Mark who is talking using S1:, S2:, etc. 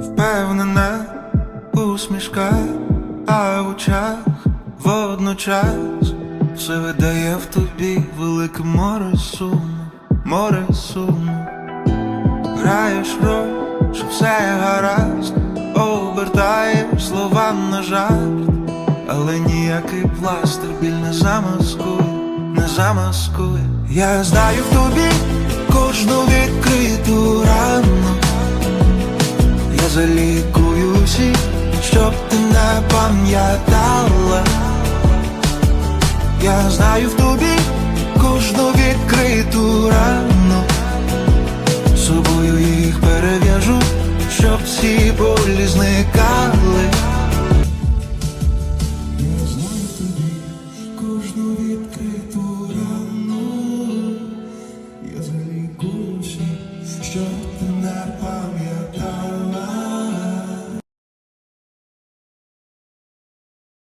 S1: впевнена усмішка, а в очах водночас все видає в тобі велике море суму, море суму. Граєш роль, що все гаразд, обертаєш слова на жарт, але ніякий пластир біль не замаскує, не замаскує. Я знаю в тобі кожну відкриту залікую всі, щоб ти не пам'ятала. Я знаю в тобі кожну відкриту рану. Собою їх перев'яжу, щоб всі болі зникали. Я знаю тобі кожну відкриту рану. Я залікую